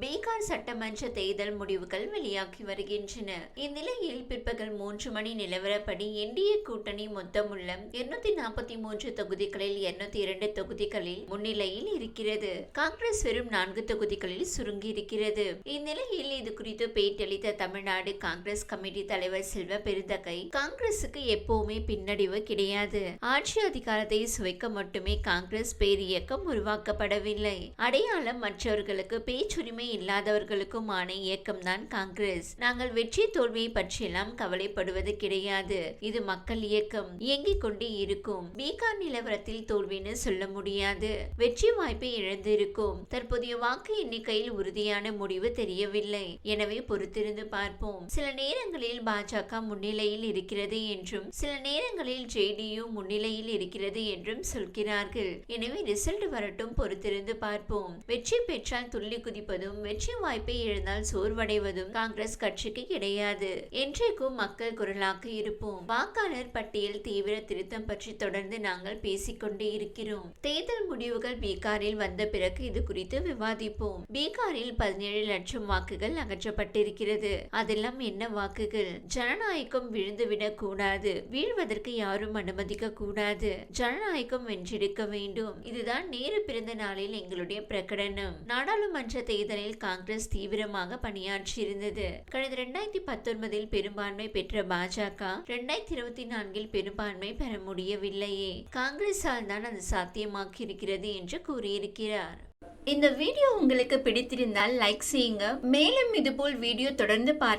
பீகார் சட்டமன்ற தேர்தல் முடிவுகள் வெளியாகி வருகின்றன. இந்நிலையில் பிற்பகல் மூன்று மணி நிலவரப்படி என்டிஏ கூட்டணி மொத்தமுள்ள இருநூத்தி நாற்பத்தி மூன்று தொகுதிகளில் இருநூத்தி இரண்டு தொகுதிகளில் முன்னிலையில் இருக்கிறது. காங்கிரஸ் வெறும் நான்கு தொகுதிகளில் சுருங்கி இருக்கிறது இந்நிலையில் இது குறித்து பேட்டியளித்த தமிழ்நாடு காங்கிரஸ் கமிட்டி தலைவர் செல்வ பெருந்தகை காங்கிரசுக்கு எப்பவுமே பின்னடைவு கிடையாது. ஆட்சி அதிகாரத்தை சுவைக்க மட்டுமே காங்கிரஸ் பேரியக்கம் உருவாக்கப்படவில்லை. அடையாளம் மற்றவர்களுக்கு பேச்சுரிமை இல்லாதவர்களுக்குமான இயக்கம்தான் காங்கிரஸ். நாங்கள் வெற்றி தோல்வியை பற்றியெல்லாம் கவலைப்படுவது கிடையாது. இது மக்கள் இயக்கம். இயங்கிக் கொண்டே இருக்கும். பீகார் நிலவரத்தில் தோல்வின்னு சொல்ல முடியாது. வெற்றி வாய்ப்பை இழந்திருக்கும். தற்போதைய வாக்கு எண்ணிக்கையில் உறுதியான முடிவு தெரியவில்லை. எனவே பொறுத்திருந்து பார்ப்போம். சில நேரங்களில் பாஜக முன்னிலையில் இருக்கிறது என்றும் சில நேரங்களில் ஜேடியு முன்னிலையில் இருக்கிறது என்றும் சொல்கிறார்கள். எனவே ரிசல்ட் வரட்டும் பொறுத்திருந்து பார்ப்போம். வெற்றி பெற்றால் துள்ளி குதிப்பதும் வெற்றி வாய்ப்பை இழந்தால் சோர்வடைவதும் காங்கிரஸ் கட்சிக்கு கிடையாது. என்றைக்கும் மக்கள் குரலாக இருப்போம். வாக்காளர் பட்டியல் தீவிர திருத்தம் பற்றி தொடர்ந்து நாங்கள் பேசிக்கொண்டே இருக்கிறோம். தேர்தல் முடிவுகள் பீகாரில் வந்த பிறகு இது குறித்து விவாதிப்போம். பீகாரில் பதினேழு லட்சம் வாக்குகள் அகற்றப்பட்டிருக்கிறது. அதெல்லாம் என்ன வாக்குகள்? ஜனநாயகம் விழுந்துவிடக் கூடாது. வீழ்வதற்கு யாரும் அனுமதிக்க கூடாது. ஜனநாயகம் வென்றெடுக்க வேண்டும். இதுதான் நேரு பிறந்த நாளில் எங்களுடைய பிரகடனம். நாடாளுமன்ற தேர்தலில் காங்கிரஸ் தீவிரமாக பணியாற்றியிருந்தது. கடந்த இரண்டாயிரத்தி பத்தொன்பதில் பெரும்பான்மை பெற்ற பாஜக இரண்டாயிரத்தி இருபத்தி நான்கில் பெரும்பான்மை பெற முடியவில்லையே. காங்கிரஸால் தான் அது சாத்தியமாக்கி இருக்கிறது என்று கூறியிருக்கிறார். இந்த வீடியோ உங்களுக்கு பிடித்திருந்தால் லைக் செய்யுங்க. மேலும் இதுபோல் வீடியோ தொடர்ந்து பார்க்க